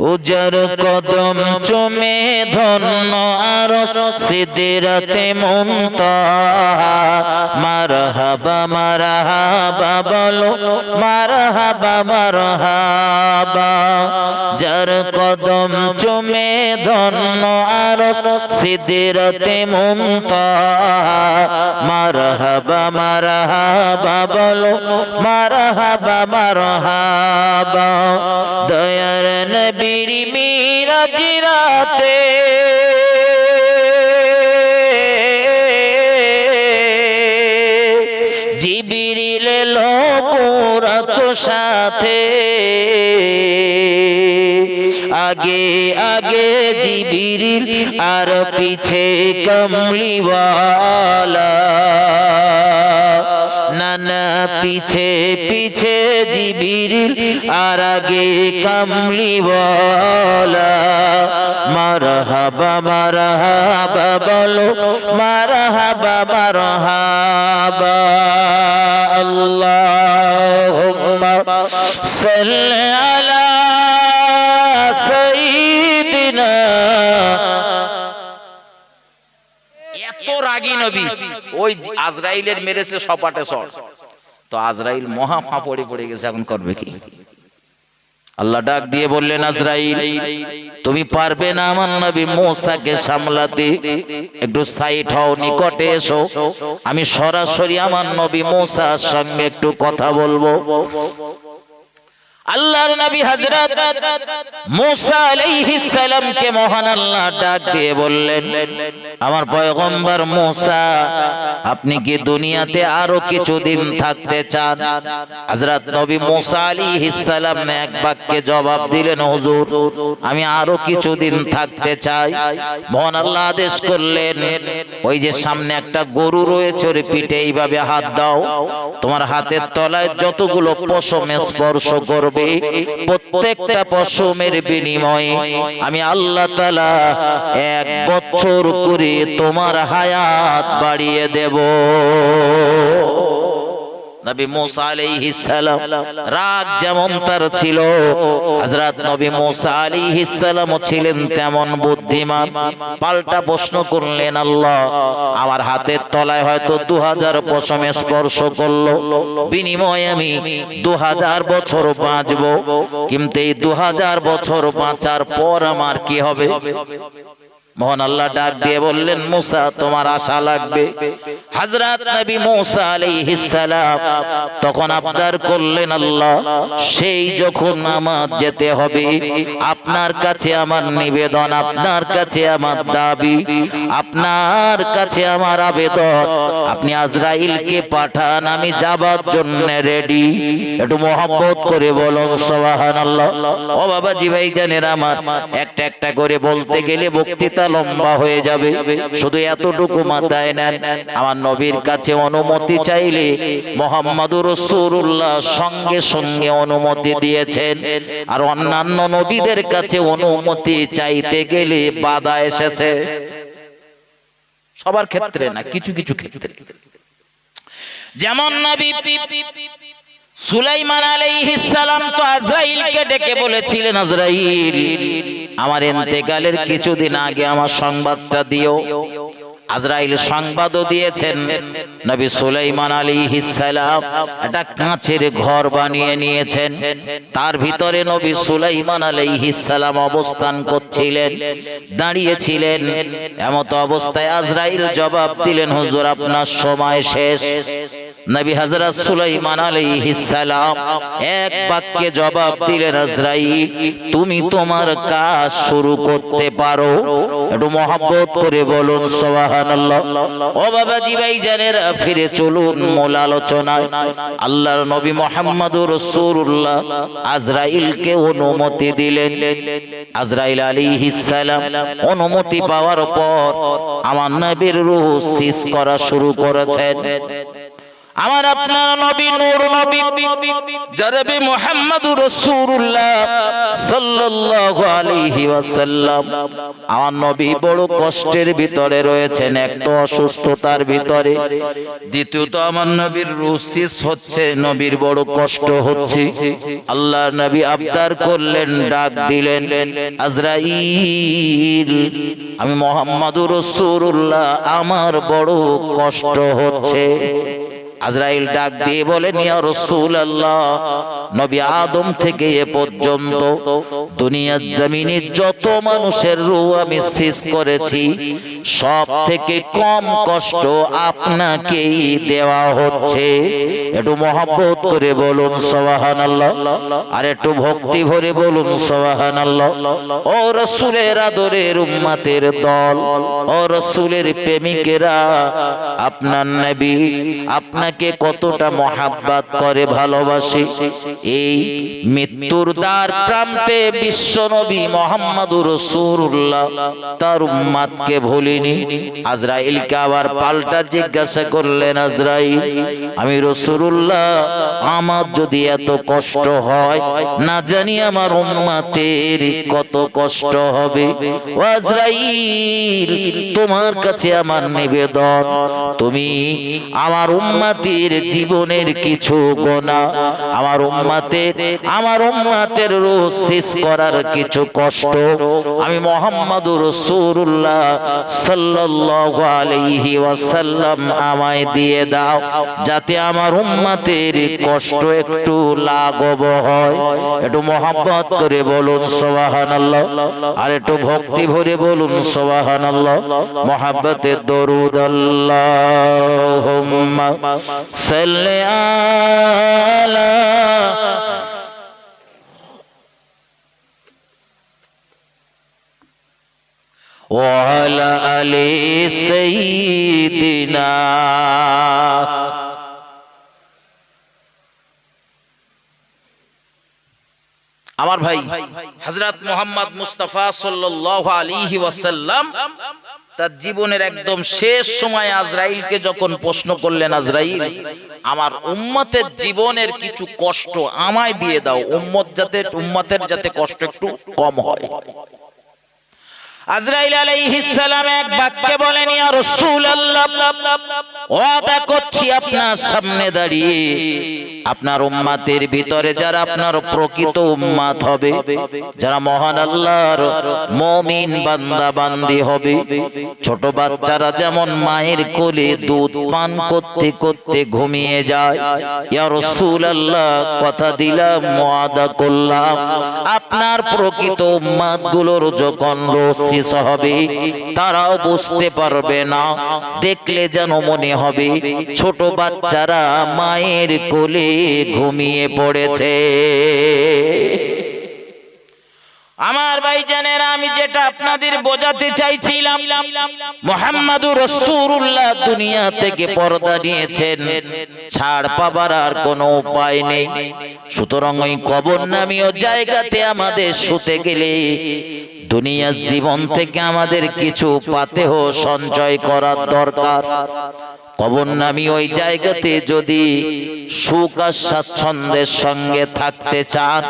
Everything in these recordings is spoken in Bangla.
উজার কদম চুমে ধন্য আর সিদিরতে মুনতাহা মারহাবা মারহাবা বলো, মারহাবা মারহাবা। যার কদম চুমে ধন্য আর সিদিরতে মুনতাহা মারহাবা মারহাবা বলো, মারহাবা মারহাবা। নবীর মিরাজ রাতে। জিবিরিল লোপুরত সাথে। আগে আগে জিবিরিল আর পিছে কমলিওয়ালা। পিছে পিছে জিবিরিল আর আগে কমলিওয়ালা মারহাবা মারহাবা বলো, মারহাবা মারহাবা। আল্লাহুম্মা সাল্লি আলা সাইয়্যিদিনা এত রাগী নবী। ওই আজরাইলের মেরেছে সপাটে সর। তো আজরাইল মহা ফাঁপড়ে পড়ে গেছে, এখন করবে কি? আল্লাহ ডাক দিয়ে বললেন, আজরাইল, তুমি পারবে না আমার নবী মোসাকে সামলাতে। একটু সাইড হও, নিকটে এসো। আমি সরাসরি আমার নবী মোসার সঙ্গে একটু কথা বলব। আল্লাহর নবী হযরত মুসা আলাইহিস সালামকে মহান আল্লাহ ডাক দিয়ে বললেন, আমার পয়গম্বর মুসা, আপনি কি দুনিয়াতে আরও কিছুদিন থাকতে চান? হযরত নবী মুসা আলাইহিস সালাম এক বাক্যে জবাব দিলেন, হুজুর, আমি আরও কিছুদিন থাকতে চাই। মহান আল্লাহ আদেশ করলেন, ওই যে সামনে একটা গরু রয়েছে, ওর পিঠে এইভাবে হাত দাও। তোমার হাতের তলায় যতগুলো পশমে স্পর্শ করবে প্রত্যেকটা পশমের বিনিময়ে। আমি আল্লাহ তালা এক বছর করে তোমার হায়াত বাড়িয়ে দেব। নবী মুসা আলাইহিস সালাম রাগ যেমন তার ছিল হযরত নবী মুসা আলাইহিস সালাম ছিলেন তেমন বুদ্ধিমান। পাল্টা প্রশ্ন করলেন আল্লাহ। আমার হাতের তলায় হয়তো 2000 পশমে স্পর্শ করল। বিনিময়ে আমি 2000 বছর বাঁচব। কিন্তু এই 2000 বছর বাঁচার পর আমার কি হবে। মোহন আল্লাহ ডাক দিয়ে বললেন, মুসা, তোমার আশা লাগবে। হযরত নবী মুসা আলাইহিস সালাম তখন আবদার করলেন, আল্লাহ, সেই যখন আমার যেতে হবে, আপনার কাছে আমার নিবেদন, আপনার কাছে আমার দাবি, আপনার কাছে আমার আবেদন। আপনি আজরাইলকে পাঠান, আমি যাবার জন্য রেডি। একটু মহব্বত করে বলুন, সুবহানাল্লাহ। ও বাবাজি ভাই জানেন আমার, একটা একটা করে বলতে গেলে বক্তৃতা লম্বা হয়ে যাবে। শুধু এতটুকু মাথায় নেন, আমার নবীর কাছে অনুমতি চাইলে মোহাম্মদুর রসুল্লাহ সঙ্গে সঙ্গে অনুমতি দিয়েছেন। আর অন্যান্য নবীদের কাছে অনুমতি চাইতে গেলে বাধা এসেছে। সবার ক্ষেত্রে না, কিছু কিছু ক্ষেত্রে। যেমন নবী সুলাইমান সালাম তো আজরাইলকে ডেকে বলেছিলেন, আজরাইল, আমার ইন্তেকালের কিছুদিন আগে আমার সংবাদটা দিও। আজরাইল সংবাদও দিয়েছেন, নবী সুলাইমান সালাম একটা কাঁচের ঘর বানিয়ে নিয়েছেন। তার ভিতরে নবী সুলাইমান সালাম অবস্থান করছিলেন, দাঁড়িয়েছিলেন। এমত অবস্থায় আজরাইল জবাব দিলেন, হুজুর, আপনার সময় শেষ। নবী হযরত সুলাইমান আলাইহিস সালাম এক বাক্যে জবাব দিলেন, আজরাইল, তুমি তোমার কাজ শুরু করতে পারো। একটু মহব্বত করে বলুন, সুবহানাল্লাহ। ও বাবাজি ভাই জানেরা ফিরে চলুন মূল আলোচনায়। আল্লাহর নবী মুহাম্মদুর রাসূলুল্লাহ আজরাইলকে অনুমতি দিলেন। আজরাইল আলাইহিস সালাম অনুমতি পাওয়ার পর আমার নবীর রূহ সিস করা শুরু করেছেন। আমার আপনার নবী নূর নবী জরবে মুহাম্মদুর রাসূলুল্লাহ সাল্লাল্লাহু আলাইহি ওয়াসাল্লাম। আমার নবী বড় কষ্টের ভিতরে রয়েছেন, একটা অসুস্থতার ভিতরে। দ্বিতীয়ত, আমার নবীর রুসিস হচ্ছে, নবীর বড় কষ্ট হচ্ছে। আল্লাহ নবী আবদার করলেন, ডাক দিলেন, আজরাইল, আমি মোহাম্মদুর রাসূলুল্লাহ, আমার বড় কষ্ট হচ্ছে। আজরাইল ডাক দিয়ে বলে নিয়া রসুল রাসূলুল্লাহ নবী আদম থেকে এ পর্যন্ত দুনিয়ার জমিনে যত মানুষের রূহ আমি শেষ করেছি সব থেকে কম কষ্ট আপনাকেই দেওয়া হচ্ছে। একটু মহব্বত করে বলুন সুবহানাল্লাহ, আর একটু ভক্তি ভরে বলুন সুবহানাল্লাহ। ও রাসূলের আদরের উম্মতের দল, ও রসুলের প্রেমিকেরা, আপনার নবী আপনাকে কতটা মহাব্বাত করে ভালোবাসে। এই মৃত্যুর দ্বার প্রান্তে বিশ্ব নবী মোহাম্মদুর রসুল্লাহ তার উম্মাদকে ভুলিনি। আজরাইলকে আবার পাল্টা জিজ্ঞাসা করলেন, আজরাইল, আমি রাসূলুল্লাহ আমার যদি এত কষ্ট হয়, না জানি আমার উম্মাতের কত কষ্ট হবে। আজরাইল, তোমার কাছে আমার নিবেদন, তুমি আমার উম্মাতের জীবনের কিছু গোনা, আমার উম্মাতের আমার উম্মাতের রোজ শেষ করার কিছু কষ্ট, আমি মোহাম্মদুর রাসূলুল্লাহ সাল্লাল্লাহু আলাইহি ওয়াসাল্লাম আমায় দিয়ে দাও, যাতে আমার উম্মাতের কষ্ট একটু লাঘব হয় একটু মোহাব্বত করে বলুন সুবহানাল্লাহ আর একটু ভক্তি ভরে বলুন সুবহানাল্লাহ মোহাব্বতের দরুদ আল্লাহুম্মা সাল্লি আলা وعلى آل سيدنا আমার ভাই হজরত মোহাম্মদ মুস্তাফা সাল্লাল্লাহু আলী ওয়াসাল্লাম তার জীবনের একদম শেষ সময় আজরাইলকে যখন প্রশ্ন করলেন, আজরাইল, আমার উম্মতের জীবনের কিছু কষ্ট আমায় দিয়ে দাও, উম্মত যাতে, উম্মতের যাতে কষ্ট একটু কম হয়। আজরাইল আলাইহিস সালাম এক বাক্যে বলেন, ইয়া রাসূলুল্লাহ, ওয়াদা করছি আপনার সামনে দাঁড়িয়ে। আপনার উম্মাতের ভিতরে যারা আপনার প্রকৃত উম্মাত হবে, যারা মহান আল্লাহর মুমিন বান্দা বান্দি হবে, ছোট বাচ্চারা যেমন মায়ের কোলে দুধ পান করতে করতে ঘুমিয়ে যায়, ইয়া রাসূলুল্লাহ, কথা দিলাম, ওয়াদা করলাম। আপনার প্রকৃত উম্মাতগুলোর যখন রোজ শেষ হবে তারাও বুঝতে পারবে না। দেখলে যেন মনে হবে ছোট বাচ্চারা মায়ের কোলে ঘুমিয়ে পড়েছে। আমার ভাই জানেন আমি যেটা আপনাদের বোঝাতে চাইছিলাম মোহাম্মদুর রসুল্লাহ দুনিয়া থেকে পর্দা নিয়েছেন। ছাড় পাবার আর কোনো উপায় নেই। সুতরাং ওই কবর নামীয় জায়গাতে আমাদের শুতে গেলে দুনিয়ার জীবন থেকে আমাদের কিছু পাতেহ সঞ্চয় করার দরকার। কবর নামি ওই জায়গাতে যদি সুখ আর স্বাচ্ছন্দ্যের সঙ্গে থাকতে চান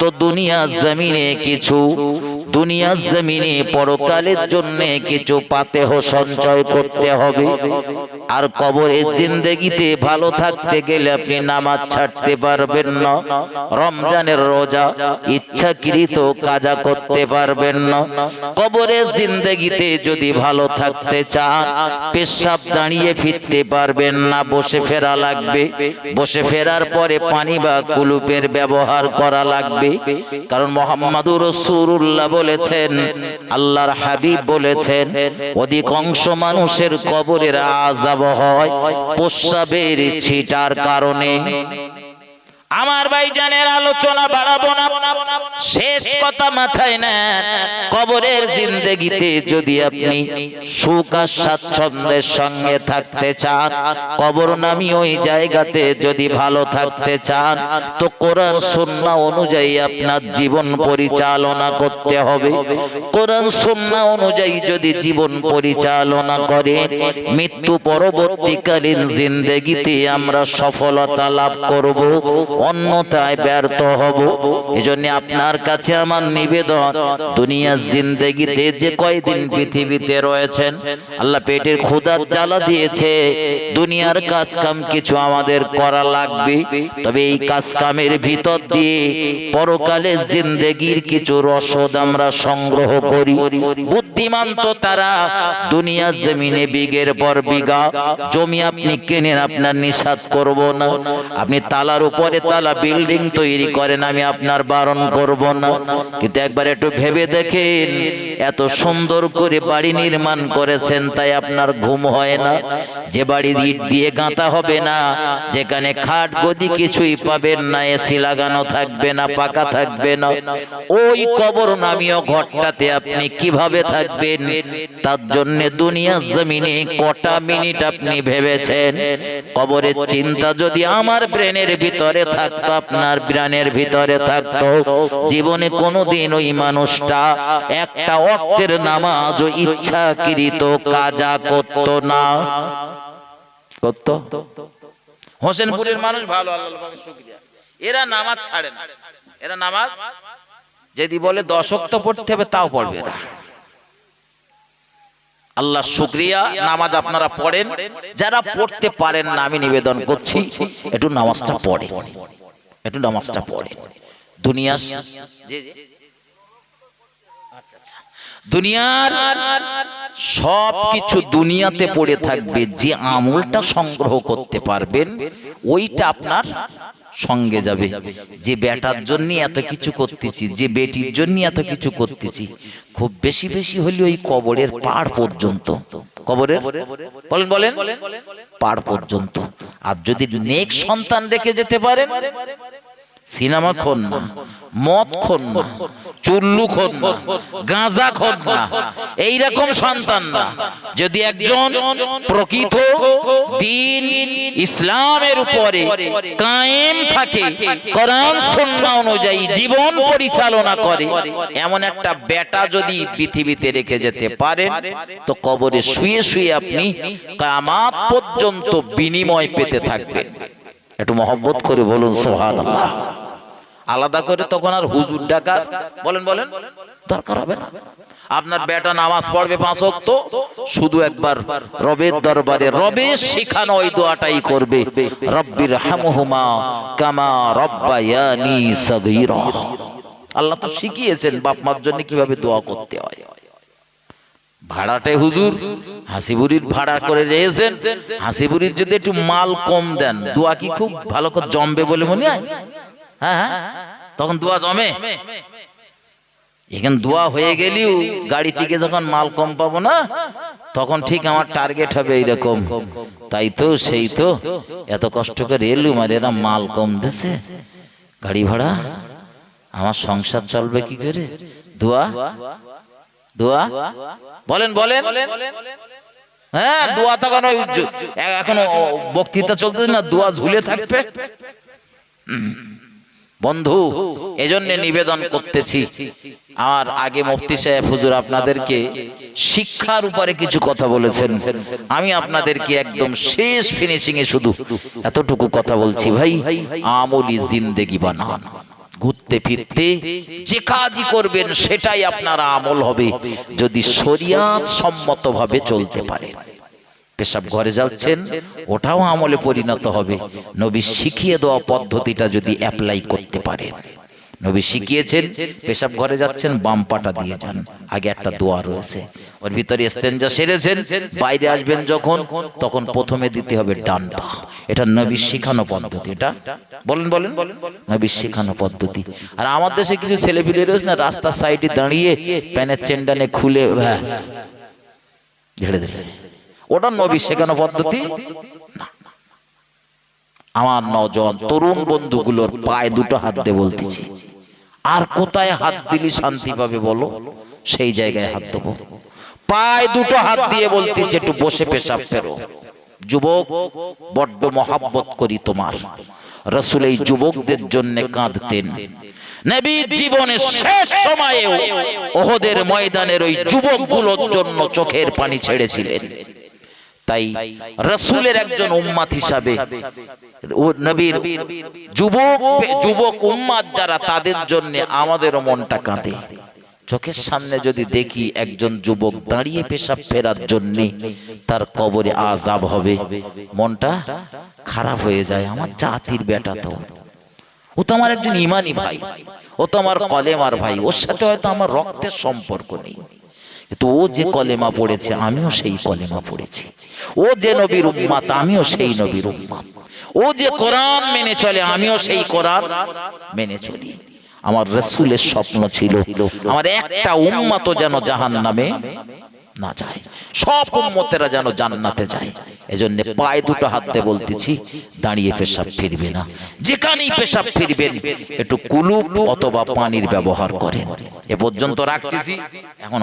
তো দুনিয়া জমিনে কিছু দুনিয়া জমিনে পরকালের জন্য কিছু পাতেহ সঞ্চয় করতে হবে। আর কবরের জিন্দেগিতে ভালো থাকতে গেলে আপনি নামাজ ছাড়তে পারবেন না। রমজানের রোজা ইচ্ছাকৃত কাজা করতে পারবেন না। কবরের জিন্দেগিতে যদি ভালো থাকতে চান, পেশাব দাঁড়িয়ে ফিরতে পারবেন না। বসে ফেরা লাগবে। বসে ফেরার পরে পানি বা কুলুপের ব্যবহার করা লাগবে। কারণ মোহাম্মদুর রসুল্লাহ বলেছেন, আল্লাহর হাবিব বলেছেন, অধিকাংশ মানুষের কবরের আজাব হয় প্রস্রাবের ছিটার কারণে। আমার ভাইজানের আলোচনা বাড়াবো না। শেষ কথা মাথায় নেন। কবরের জিন্দেগিতে যদি আপনি সুখ আর স্বাচ্ছন্দ্যের সঙ্গে থাকতে চান, কবর নামি ওই জায়গাতে যদি ভালো থাকতে চান, তো কোরআন সুন্নাহ অনুযায়ী আপনার জীবন পরিচালনা করতে হবে। কোরআন সুন্নাহ অনুযায়ী যদি জীবন পরিচালনা করে, মৃত্যু পরবর্তীকালীন জিন্দেগিতে আমরা সফলতা লাভ করব। অন্যথায় ব্যর্থ হব। এজন্য আপনার কাছে আমার নিবেদন দুনিয়ার জিন্দেগিতে যে কয়দিন পৃথিবীতে রয়েছেন, আল্লাহ পেটের ক্ষুধার জ্বালা দিয়েছে, দুনিয়ার কাজ কাম কিছু আমাদের করা লাগবে। তবে এই কাজ কামের ভিতর দিয়ে পরকালে জিন্দেগির কিছু রসদ আমরা সংগ্রহ করি। বুদ্ধিমান তো তারা দুনিয়ার জমিনে বিঘের পর বিঘা, জমি আপনি কেনেন, আপনার নিষাদ করব না। আপনি তালার উপরে তালা, বিল্ডিং তৈরি করেন, আমি আপনার বারণ করব না। কিন্তু একবার একটু ভেবে দেখেন, এত সুন্দর করে বাড়ি নির্মাণ করেছেন, তাই আপনার ঘুম হয় না। যে বাড়ি ইট দিয়ে গাঁথা হবে না, যেখানে খাট গদি কিছুই পাবেন না, এসি লাগানো থাকবে না, পাকা থাকবে না। ওই কবর নামীয় ঘরটাতে আপনি কীভাবে থাকবেন? তার জন্য দুনিয়া জমিনে কটা মিনিট আপনি ভেবেছেন? কবরের চিন্তা যদি আমার ব্রেনের ভিতরে থাকতো, আপনার ব্রেনের ভিতরে থাকতো, জীবনে কোনোদিন ওই মানুষটা একটা নামাজ ও ইচ্ছাকৃত কাজা করত না। করত? হোসেনপুরের মানুষ ভালো শুকরিয়া। এরা নামাজ ছাড়ে না। এরা নামাজ, যদি বলে দশক তো পড়তে হবে, তাও পড়বে আল্লাহ শুক্রিয়া নামাজ আপনারা পড়েন। যারা পড়তে পারেন না আমি নিবেদন করছি একটু নামাজটা পড়ে। একটু নামাজটা পড়ে। দুনিয়া দুনিয়ার সব কিছু দুনিয়াতে পড়ে থাকবে যে আমলটা সংগ্রহ করতে পারবেন ওইটা আপনার সঙ্গে যাবে। যে বেটার জন্য এত কিছু করতেছি যে বেটির জন্য এত কিছু করতেছি খুব বেশি বেশি হলে ওই কবরের পাড় পর্যন্ত। কবরের? বলেন বলেন। পাড় পর্যন্ত। আর যদি নেক সন্তান রেখে যেতে পারেন সিনেমা খন না মদ খন না চুল্লু খন না গাঁজা খন না এইরকম সন্তান না যদি একজন প্রকৃত দিন ইসলামের উপরে কায়েম থাকে, কোরআন সুন্নাহ অনুযায়ী জীবন পরিচালনা করে, এমন একটা বেটা যদি পৃথিবীতে রেখে যেতে পারেন, তো কবরে শুয়ে শুয়ে আপনি কামাত পর্যন্ত বিনিময় পেতে থাকবেন। একটু মহব্বত করে বলুন সোহান আলাদা করে তখন আর হুজুর ডাকার, বলেন বলেন, দরকার হবে না। আপনার বেটা নামাজ পড়বে পাঁচ ওয়াক্ত, শুধু একবার রবের দরবারে রবের শিখানো ওই দোয়াটাই করবে। রব্বির হামহুমা কামা রব্বায়ানি সগীরা। আল্লাহ তো শিখিয়েছেন, বাপ মার জন্য কীভাবে দোয়া করতে হয়। ভাড়াটে হুজুর হাসিবুরির ভাড়া করে রেখেছেন। হাসিবুরির যদি একটু মাল কম দেন, দোয়া কি খুব ভালো করে জমবে বলে মনে হয়? হ্যাঁ হ্যাঁ। তখন দোয়া জমে। এখানে দোয়া হয়ে গেলেও গাড়ি থেকে যখন মাল কম পাবো না, তখন ঠিক আমার টার্গেট হবে এইরকম। তাই তো, সেই তো। এত কষ্ট করে এলুম আর এরা মাল কম দিছে। গাড়ি ভাড়া? আমার সংসার চলবে কি করে? দোয়া? দোয়া? বলেন বলেন। হ্যাঁ দোয়া তখন ওই এখন বক্তৃতা চলতেছে না, দোয়া ঝুলে থাকবে। বন্ধু, এজন্য নিবেদন করতেছি। আমার আগে মুফতি সাহেব হুজুর আপনাদেরকে শিক্ষার উপরে কিছু কথা বলেছেন। আমি আপনাদেরকে একদম শেষ ফিনিশিং এ শুধু এতটুকু কথা বলছি, ভাই, আমলি জিন্দেগি বানান। ঘুরতে ফিরতে যে কাজই করবেন, সেটাই আপনার আমল হবে, যদি শরিয়াত সম্মতভাবে চলতে পারে। পেশাব ঘরে যাচ্ছেন, ওটাও আমলে পরিণত হবে। নবী শিখিয়ে দেওয়া পদ্ধতিটা যদি অ্যাপ্লাই করতে পারেন। নবী শিখিয়েছেন, পেশাব ঘরে যাচ্ছেন, বাম পাটা দিয়ে যান। আগে একটা দোয়া রয়েছে। ওর ভিতরে ইস্তেঞ্জা সেরেছেন, বাইরে আসবেন যখন, তখন প্রথমে দিতে হবে ডান পা এটা নবী শিখানো পদ্ধতি, এটা? বলেন বলেন। নবী শিখানো পদ্ধতি। আর আমার দেশে কিছু ছেলেপিলে রয়েছে না, রাস্তার সাইডে দাঁড়িয়ে প্যানের চেন্ডানে খুলে, ব্যাস। ঝেড়ে দিলে ওটা নবী শেখানো পদ্ধতি? আমার নজন তরুণ বন্ধুগুলোর পায়ে দুটো হাত দিয়ে বলতেছি, আর কোথায় হাত দিলি শান্তি পাবে বলো? সেই জায়গায় হাত দেবো। পায়ে দুটো হাত দিয়ে বলতেছে, একটু বসে পেশাব ফেরো। যুবক, বড্ড মহাব্বত করি তোমার। রসুল এই যুবকদের জন্য কাঁদতেন। নবীর জীবনের শেষ সময়েও ওহদের ময়দানের ওই যুবকগুলোর জন্য চোখের পানি ছেড়েছিলেন। তাই রসুলের একজন উম্মাত হিসাবে নবীর যুবক যুবক উম্মাত যারা তাদের জন্য আমাদেরও মনটা কাঁদে। চোখের সামনে যদি দেখি একজন যুবক দাঁড়িয়ে পেশাব ফেরার জন্য তার কবরে আজাব হবে, মনটা খারাপ হয়ে যায়, আমার জাতির বেটা তো। ও তো আমার একজন ইমানি ভাই, ও তো আমার কলেমার ভাই, ওর সাথে হয়তো আমার রক্তের সম্পর্ক নেই। কিন্তু ও যে কলেমা পড়েছে আমিও সেই কলেমা পড়েছি। ও যে নবীর উম্মাত আমিও সেই নবীর উম্মাত। ও যে কোরআন মেনে চলে আমিও সেই কোরআন। মেনে চলি। আমার রসুলের স্বপ্ন ছিল আমার একটা উম্মাত যেন জাহান নামে না যায়। সব উম্মতেরা যেন জান্নাতে যায়। এজন্য পায়ে দুটো হাতে বলতেছি দাঁড়িয়ে পেশাব ফিরবে না। যেখানেই পেশাব ফিরবেন একটু কুলুপ অথবা পানির ব্যবহার করেন। এ পর্যন্ত রাখতেছি। এখন